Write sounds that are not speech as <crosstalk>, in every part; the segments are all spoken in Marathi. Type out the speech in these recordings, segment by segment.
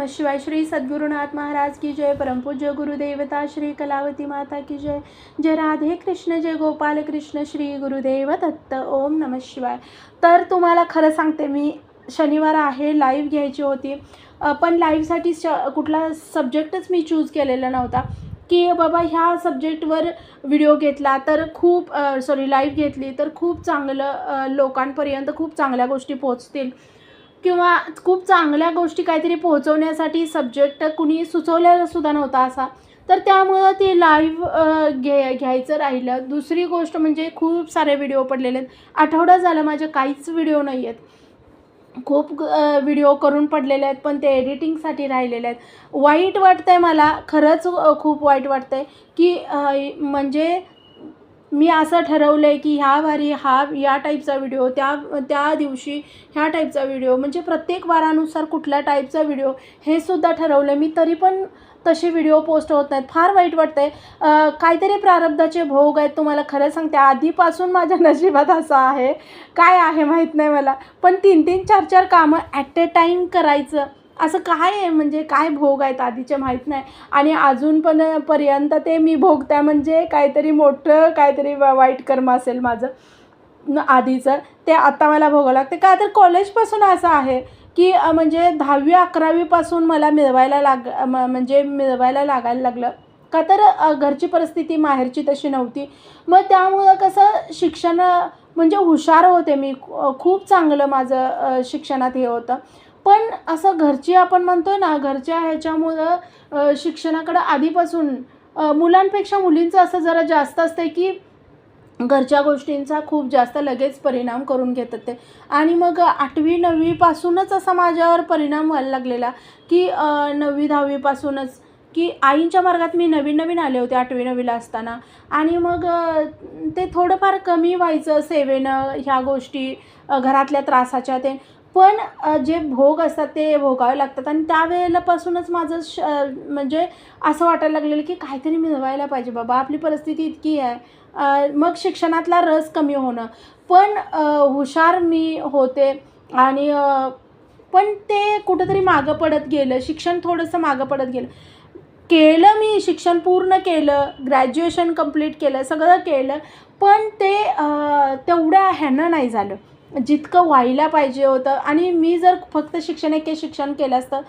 नमः शिवाय श्री सद्गुरुनाथ महाराज की जय परमपूज्य गुरुदेवता श्री कलावती माता की जय। जय राधे कृष्ण जय गोपाल कृष्ण श्री गुरुदेव दत्त ओम नमः शिवाय। तर तुम्हाला खरं सांगते मी शनिवार आहे लाईव्ह घ्यायची होती. पण लाईव्हसाठी श कुठला सब्जेक्टच मी चूज केलेला नव्हता. की बाबा ह्या सब्जेक्टवर व्हिडिओ घेतला तर खूप सॉरी लाईव्ह घेतली तर खूप चांगलं लोकांपर्यंत खूप चांगल्या गोष्टी पोचतील किंवा खूप चांगल्या गोष्टी काहीतरी पोहोचवण्यासाठी सब्जेक्ट कुणी सुचवलेला सुद्धा नव्हता असा. तर त्यामुळं ते लाईव्ह घे घ्यायचं राहिलं. दुसरी गोष्ट म्हणजे खूप सारे व्हिडिओ पडलेले आहेत. आठवडा झाला माझे काहीच व्हिडिओ नाही आहेत. खूप व्हिडिओ करून पडलेले आहेत पण ते एडिटिंगसाठी राहिलेले आहेत. वाईट वाटतं आहे मला खरंच खूप वाईट वाटतं आहे की म्हणजे मी असं ठरवलं आहे की ह्या वारी हा या टाईपचा व्हिडिओ त्या त्या दिवशी ह्या टाईपचा व्हिडिओ म्हणजे प्रत्येक वारानुसार कुठल्या टाईपचा व्हिडिओ हे सुद्धा ठरवलं आहे मी तरी पण तसे व्हिडिओ पोस्ट होत नाहीत. फार वाईट वाटतं आहे काहीतरी प्रारब्धाचे भोग आहेत तुम्हाला खरं सांगते. आधीपासून माझ्या नशिबात असं आहे. काय आहे माहीत नाही मला. पण तीन तीन चार चार कामं ॲट ए टाईम करायचं. असं काय आहे? म्हणजे काय भोग आहेत? आधीचे माहीत नाही. आणि अजून पण पर्यंत ते मी भोगत्या म्हणजे काहीतरी मोठं काहीतरी वाईट कर्म असेल माझं. न- आधीचं. ते आत्ता मला भोगावं लागते. का तर कॉलेजपासून असं आहे की म्हणजे दहावी अकरावीपासून मला मिळवायला लाग म- म्हणजे मिळवायला लागायला लागलं. का तर घरची परिस्थिती माहेरची तशी नव्हती. मग त्यामुळं कसं शिक्षण म्हणजे हुशार होते मी. खूप चांगलं माझं शिक्षणात हे होतं. पण असं घरची आपण म्हणतोय ना घरच्या ह्याच्यामुळं शिक्षणाकडं आधीपासून मुलांपेक्षा मुलींचं असं जरा जास्त असतं की घरच्या गोष्टींचा खूप जास्त लगेच परिणाम करून घेतात ते. आणि मग आठवी नववीपासूनच असा माझ्यावर परिणाम व्हायला लागलेला की नववी दहावीपासूनच की आईंच्या मार्गात मी नवीन नवीन आले होते आठवी नववीला असताना. आणि मग ते थोडंफार कमी व्हायचं सेवेनं ह्या गोष्टी घरातल्या त्रासाच्या ते. पण जे भोग असतात ते भोगावे लागतात. आणि त्यावेळेलापासूनच माझं श म्हणजे असं वाटायला लागलेलं की काहीतरी मिळवायला पाहिजे बाबा. आपली परिस्थिती इतकी आहे. मग शिक्षणातला रस कमी होणं. पण हुशार मी होते आणि पण ते कुठंतरी मागं पडत गेलं. शिक्षण थोडंसं मागं पडत गेलं. केलं मी शिक्षण पूर्ण केलं. ग्रॅज्युएशन कंप्लीट केलं. सगळं केलं. पण ते तेवढ्या ह्यानं नाही झालं. जितकं व्हायला पाहिजे होतं. आणि मी जर फक्त शिक्षण एक शिक्षण केलं असतं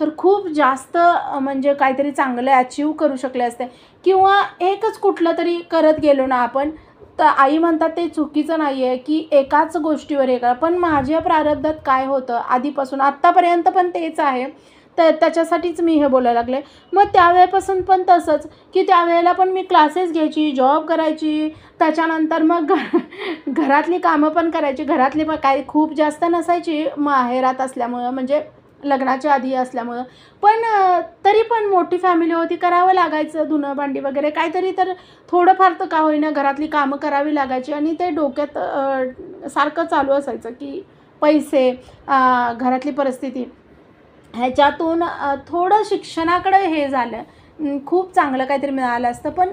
तर खूप जास्त म्हणजे काहीतरी चांगलं अचीव करू शकले असते. किंवा एकच कुठलं तरी करत गेलो ना आपण तर आई म्हणतात ते चुकीचं नाही आहे की एकाच गोष्टीवर हे करा. पण माझ्या प्रारब्धात काय होतं? आधीपासून आत्तापर्यंत पण तेच आहे. तर त्याच्यासाठीच मी हे बोलायला लागले. मग त्यावेळेपासून पण तसंच की त्यावेळेला पण मी क्लासेस घ्यायची जॉब करायची. त्याच्यानंतर मग घ घरातली कामं पण करायची. घरातली पण काही खूप जास्त नसायची माहेरात असल्यामुळं म्हणजे लग्नाच्या आधी असल्यामुळं. पण तरी पण मोठी फॅमिली होती करावं लागायचं धुणं भांडी वगैरे. काहीतरी तर थोडंफार तर का होईना घरातली कामं करावी लागायची. आणि ते डोक्यात सारखं चालू असायचं की पैसे घरातली परिस्थिती. ह्याच्यातून थोडं शिक्षणाकडे हे झालं. खूप चांगलं काहीतरी मिळालं असतं पण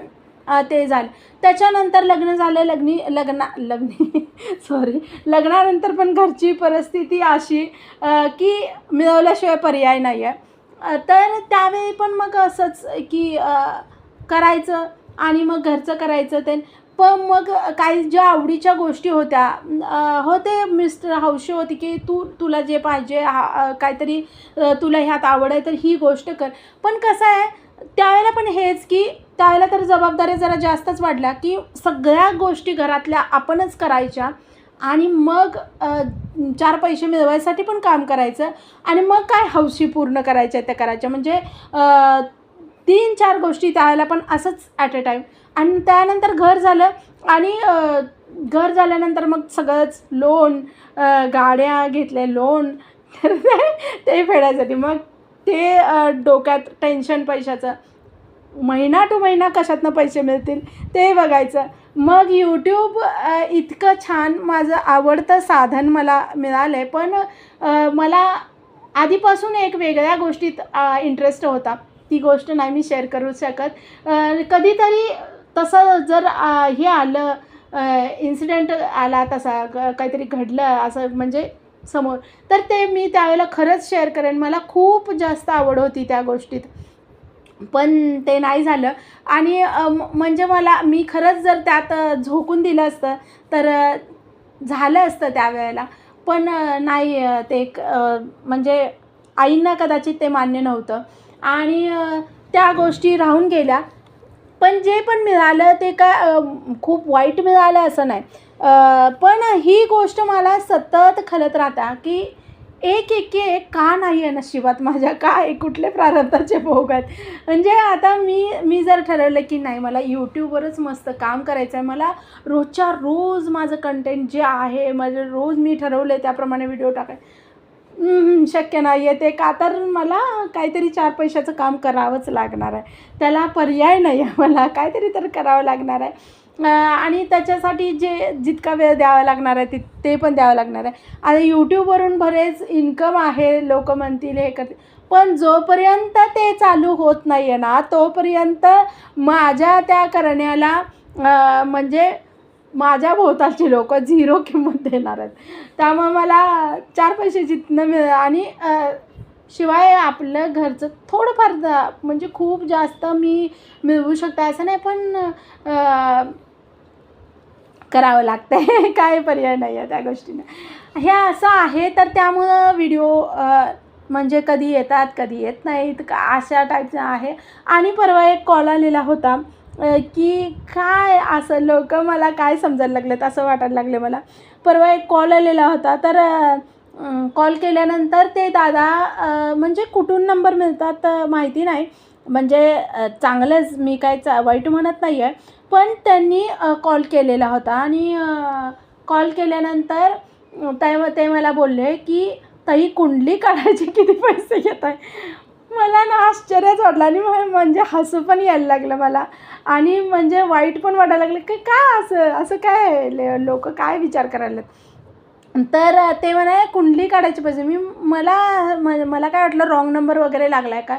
ते झालं. त्याच्यानंतर लग्न झालं लग्नी लग्ना लग्नी <laughs> सॉरी लग्नानंतर पण घरची परिस्थिती अशी की मिळवल्याशिवाय पर्याय नाही आहे तर त्यावेळी पण मग असंच की करायचं आणि मग घरचं करायचं ते पण मग काही ज्या आवडीच्या गोष्टी होत्या होते मिस्टर हौशी होती की तू तुला जे पाहिजे हा काहीतरी तुला ह्यात आवड आहे तर ही गोष्ट कर. पण कसं आहे त्यावेळेला पण हेच की त्यावेळेला तर जबाबदाऱ्या जरा जास्तच वाढल्या की सगळ्या गोष्टी घरातल्या आपणच करायच्या आणि मग चार पैसे मिळवायसाठी पण काम करायचं आणि मग काय हौशी पूर्ण करायच्या त्या करायच्या. म्हणजे तीन चार गोष्टी त्याला पण असंच ॲट अ टाईम आणि त्यानंतर घर झालं आणि घर झाल्यानंतर मग सगळंच लोन गाड्या घेतल्या लोन तर ते फेडायसाठी. मग ते डोक्यात टेन्शन पैशाचं. महिना टू महिना कशातनं पैसे मिळतील ते बघायचं. मग यूट्यूब इतकं छान माझं आवडतं साधन मला मिळालं आहे पण मला आधीपासून एक वेगळ्या गोष्टीत इंटरेस्ट होता. ती गोष्ट नाही मी शेअर करू शकत. कधीतरी तसं जर हे आलं इन्सिडेंट आला तसा काहीतरी घडलं असं म्हणजे समोर तर ते मी त्यावेळेला खरंच शेअर करेन. मला खूप जास्त आवड होती त्या गोष्टीत. पण ते नाही झालं. आणि म्हणजे मला मी खरंच जर त्यात झोकून दिलं असतं तर झालं असतं त्यावेळेला. पण नाही ते एक, म्हणजे आईंना कदाचित ते मान्य नव्हतं. आणि त्या गोष्टी राहून गेल्या. पण जे पण मिळालं ते काय खूप वाईट मिळालं असं नाही. पण ही गोष्ट मला सतत खलत राहता की एक एक एक का नाही आहे नशिबात माझ्या काय कुठले प्रारब्धाचे भोग आहेत. म्हणजे आता मी मी जर ठरवलं की नाही मला यूट्यूबवरच मस्त काम करायचं आहे मला रोजच्या रोज माझं कंटेंट जे आहे माझं रोज मी ठरवलं त्याप्रमाणे व्हिडिओ टाकाय शक्य नाही आहे ते का तर मला काहीतरी चार पैशाचं काम करावंच लागणार आहे. त्याला पर्याय नाही आहे <laughs> मला काहीतरी तर करावं लागणार आहे. आणि त्याच्यासाठी जे जितका वेळ द्यावा लागणार आहे ति ते पण द्यावं लागणार आहे. आता यूट्यूबवरून बरेच इन्कम आहे लोक म्हणतील हे करतील. पण जोपर्यंत ते चालू होत नाही आहे ना तोपर्यंत माझ्या त्या करण्याला म्हणजे माझ्या भोवतालचे लोक झिरो किंमत देणार आहेत. त्यामुळे मला चार पैसे जितनं मिळ आणि शिवाय आपलं घरचं थोडंफार म्हणजे खूप जास्त मी मिळवू शकते असं नाही पण करावं लागतं आहे <laughs> काय पर्याय नाही आहे त्या गोष्टीनं. हे असं आहे तर त्यामुळं व्हिडिओ म्हणजे कधी येतात कधी येत नाहीत का अशा टाईपचं आहे. आणि परवा एक कॉल आलेला होता. की काय असं लोक मला काय समजायला लागलेत असं वाटायला लागले मला. परवा एक कॉल आलेला होता तर कॉल केल्यानंतर ते दादा म्हणजे कुठून नंबर मिळतात माहिती नाही. म्हणजे चांगलंच मी काय चा वाईट म्हणत नाही आहे पण त्यांनी कॉल केलेला होता आणि कॉल केल्यानंतर ते ते मला बोलले की ताई कुंडली काढायचे किती पैसे घेत आहे मला ना आश्चर्यच वाटलं आणि म्हणजे हसू पण यायला लागलं मला. आणि म्हणजे वाईट पण वाटायला लागलं की काय असं असं काय लोक काय विचार करायला तर ते म्हणा कुंडली काढायची पाहिजे. मी मला म- मला काय वाटलं रॉंग नंबर वगैरे लागला आहे का?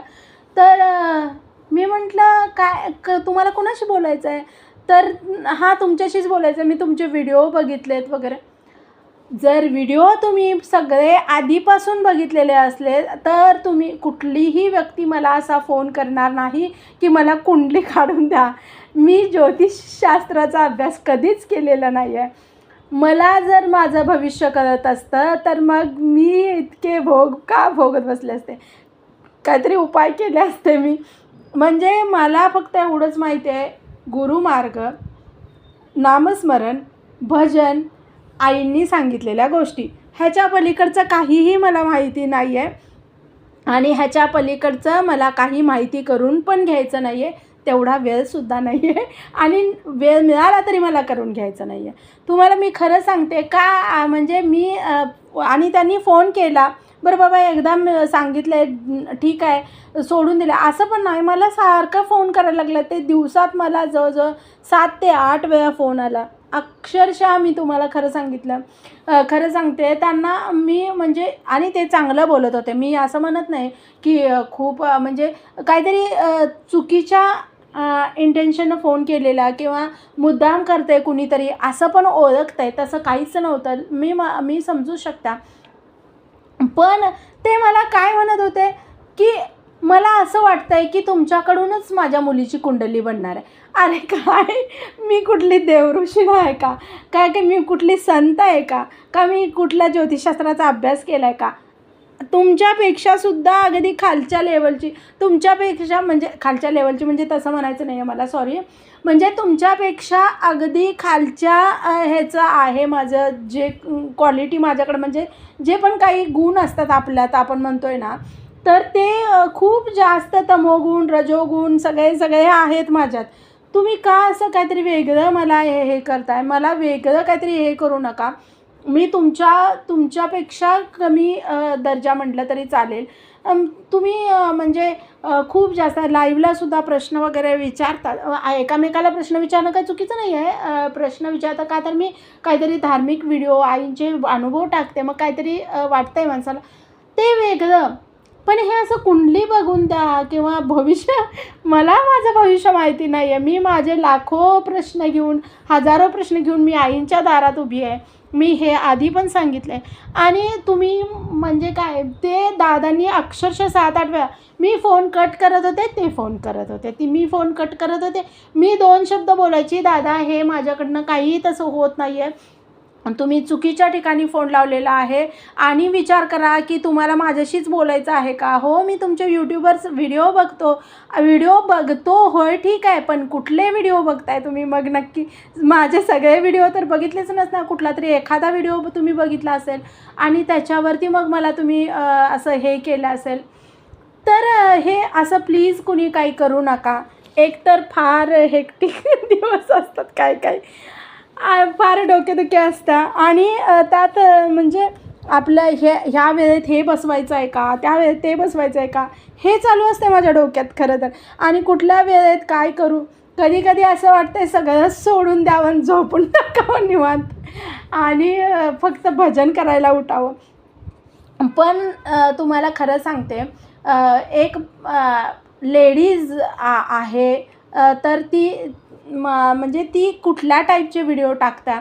तर मी म्हटलं काय क तुम्हाला कोणाशी बोलायचं आहे तर हां तुमच्याशीच बोलायचं आहे मी तुमचे व्हिडिओ बघितलेत वगैरे. जर व्हिडिओ तुम्ही सगळे आधीपासून बघितलेले असले तर तुम्ही कुठलीही व्यक्ती मला असा फोन करणार नाही की मला कुंडली काढून द्या. मी ज्योतिषशास्त्राचा अभ्यास कधीच केलेला नाही आहे मला जर माझं भविष्य कळत असतं तर मग मी इतके भोग का भोगत बसले असते? काहीतरी उपाय केले असते मी. म्हणजे मला फक्त एवढंच माहिती आहे गुरुमार्ग नामस्मरण भजन आईंनी सांगितलेल्या गोष्टी. ह्याच्या पलीकडचं काहीही मला माहिती नाही आहे आणि ह्याच्या पलीकडचं मला काही माहिती करून पण घ्यायचं नाही आहे तेवढा वेळसुद्धा नाही आहे आणि वेळ मिळाला तरी मला करून घ्यायचं नाही आहे तुम्हाला मी खरं सांगते का? म्हणजे मी आणि त्यांनी फोन केला. बरं बाबा एकदा सांगितलं आहे ठीक आहे सोडून दिलं. असं पण नाही मला सारखं फोन करायला लागलं. ते दिवसात मला जवळजवळ सात ते आठ वेळा फोन आला. अक्षरशः मी तुम्हाला खरं सांगितलं. खरं सांगते त्यांना मी म्हणजे आणि ते चांगलं बोलत होते. मी असं म्हणत नाही की खूप म्हणजे काहीतरी चुकीच्या इंटेन्शननं फोन केलेला किंवा मुद्दाम करते कुणीतरी असं पण ओळखतं आहे तसं काहीच नव्हतं. मी म मी समजू शकता. पण ते मला काय म्हणत होते की मला असं वाटतं आहे की तुमच्याकडूनच माझ्या मुलीची कुंडली बनणार आहे. अरे काय? मी कुठली देवऋषी आहे का? काय काय मी कुठली संत आहे का? का मी कुठल्या ज्योतिषशास्त्राचा अभ्यास केला आहे का तुमच्यापेक्षासुद्धा अगदी खालच्या लेवलची तुमच्यापेक्षा म्हणजे खालच्या लेवलची म्हणजे तसं म्हणायचं नाही आहे मला सॉरी म्हणजे तुमच्यापेक्षा अगदी खालच्या ह्याचं आहे माझं जे क्वालिटी माझ्याकडं. म्हणजे जे पण काही गुण असतात आपल्यात आपण म्हणतो आहे ना तर ते खूप जास्त तमोगुण रजोगुण सगळे सगळे आहेत माझ्यात. तुम्ही का असं काहीतरी वेगळं मला हे हे करताय? मला वेगळं काहीतरी हे करू नका. मी तुमच्या तुमच्यापेक्षा कमी दर्जा म्हटलं तरी चालेल. तुम्ही म्हणजे खूप जास्त लाईव्हला सुद्धा प्रश्न वगैरे विचारतात एकामेकाला प्रश्न विचारणं काही चुकीचं नाही आहे प्रश्न विचारता का तर मी काहीतरी धार्मिक व्हिडिओ आईंचे अनुभव टाकते मग काहीतरी वाटतंय माणसाला. ते वेगळं. पण हे असं कुंडली बघून द्या किंवा भविष्य मला माझं भविष्य माहिती नाही आहे मी माझे लाखो प्रश्न घेऊन हजारो प्रश्न घेऊन मी आईंच्या दारात उभी आहे. मी हे आधी पण सांगितलं. आहे आणि तुम्ही म्हणजे काय ते दादांनी अक्षरशः सात आठ वेळा मी फोन कट करत होते ते फोन करत होते. ती मी फोन कट करत होते. मी दोन शब्द बोलायची दादा हे माझ्याकडनं काहीही तसं होत नाही आहे तुम्ही चुकीच्या ठिकाणी फोन लावलेला आहे आणि विचार करा की तुम्हाला माझ्याशीच बोलायचं आहे का? हो मी तुमचे यूट्यूबर्स व्हिडिओ बघतो. व्हिडिओ बघतो होय ठीक आहे पण कुठले व्हिडिओ बघताय तुम्ही? मग नक्की माझे सगळे व्हिडिओ तर बघितलेच नसणार. कुठला तरी एखादा व्हिडिओ तुम्ही बघितला असेल आणि त्याच्यावरती मग मला तुम्ही असं हे केलं असेल. तर हे असं प्लीज कुणी काही करू नका. एकतर फार हेक्टिक <laughs> दिवस असतात काय काय फार डोकेदुखी असतं. आणि त्यात म्हणजे आपलं हे ह्या वेळेत हे बसवायचं आहे का? त्या वेळेत ते बसवायचं आहे का? हे चालू असते माझ्या डोक्यात खरं तर. आणि कुठल्या वेळेत काय करू? कधी कधी असं वाटतं सगळंच सोडून द्यावं आणि झोपून <laughs> टाकावं निवांत. आणि फक्त भजन करायला उठावं. पण तुम्हाला खरं सांगते एक लेडीज आहे तर ती म म्हणजे ती कुठल्या टाईपचे व्हिडिओ टाकता?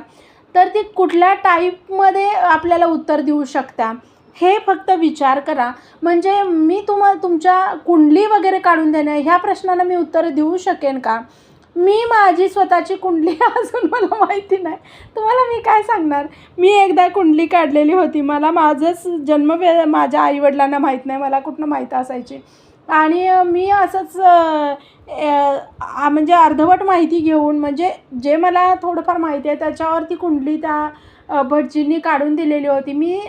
तर ती कुठल्या टाईपमध्ये आपल्याला उत्तर देऊ शकता? हे फक्त विचार करा. म्हणजे मी तुम्हा तुमच्या कुंडली वगैरे काढून देणं ह्या प्रश्नाला मी उत्तर देऊ शकेन का? मी माझी स्वतःची कुंडली <laughs> अजून मला माहिती नाही. तुम्हाला मी काय सांगणार? मी एकदा कुंडली काढलेली होती. मला माझंच जन्म माझ्या आईवडिलांना माहीत नाही. मला कुठनं माहीत असायची. आणि मी असंच म्हणजे अर्धवट माहिती घेऊन म्हणजे जे मला थोडंफार माहिती आहे त्याच्यावरती कुंडली त्या भटजींनी काढून दिलेली होती. मी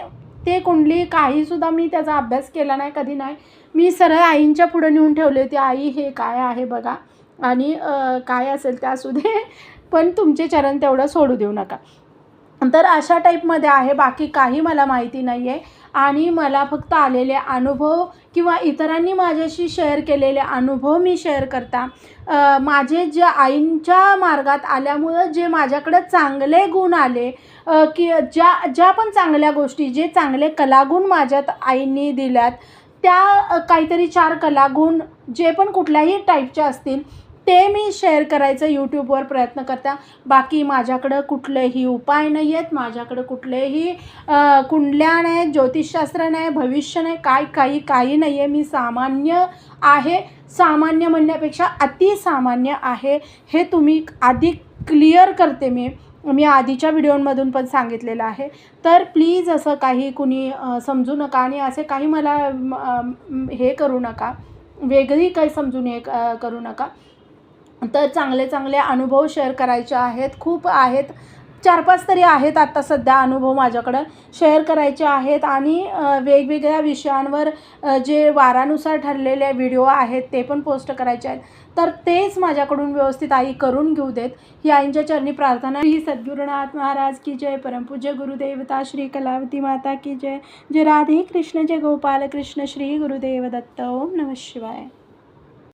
ते कुंडली काहीसुद्धा मी त्याचा अभ्यास केला नाही कधी नाही. मी सरळ आईंच्या पुढं नेऊन ठेवली होती आई हे काय आहे बघा. आणि काय असेल ते असू दे पण तुमचे चरण तेवढं सोडू देऊ नका. तर अशा टाईपमध्ये आहे बाकी काही मला माहिती नाही आहे आणि मला फक्त आलेले अनुभव किंवा इतरांनी माझ्याशी शेअर केलेले अनुभव मी शेअर करता. माझे जे आईंच्या मार्गात आल्यामुळं जे माझ्याकडं चांगले गुण आले की ज्या ज्या पण चांगल्या गोष्टी जे चांगले कलागुण माझ्यात आईंनी दिल्यात त्या काहीतरी चार कलागुण जे पण कुठल्याही टाईपचे असतील ते मी शेअर करायचं यूट्यूबवर प्रयत्न करता. बाकी माझ्याकडं कुठलेही उपाय नाही आहेत माझ्याकडं कुठलेही कुंडल्या नाही ज्योतिषशास्त्र नाही भविष्य नाही काय काही काही नाही आहे मी सामान्य आहे. सामान्य म्हणण्यापेक्षा अतिसामान्य आहे. हे तुम्ही आधी क्लिअर करते मी. मी आधीच्या व्हिडिओमधून पण सांगितलेलं आहे. तर प्लीज असं काही कुणी समजू नका आणि असे काही मला हे करू नका. वेगळी काही समजून हे क- करू नका. तर चांगले चांगले अनुभव शेअर करायचे आहेत. खूप आहेत. चार पाच तरी आहेत आत्ता सध्या अनुभव माझ्याकडं. शेअर करायचे आहेत आणि वेगवेगळ्या विषयांवर जे वारानुसार ठरलेले व्हिडिओ आहेत ते पण पोस्ट करायचे आहेत. तर तेच माझ्याकडून व्यवस्थित आई करून घेऊ देत. ही आईंच्या चरणी प्रार्थना ही सद्गुरुनाथ महाराज की जय. परमपूज्य गुरुदेवता श्री कलावती माता की जय. जय राधे कृष्ण जय गोपाल कृष्ण श्री गुरुदेव दत्त. ओम नमः शिवाय.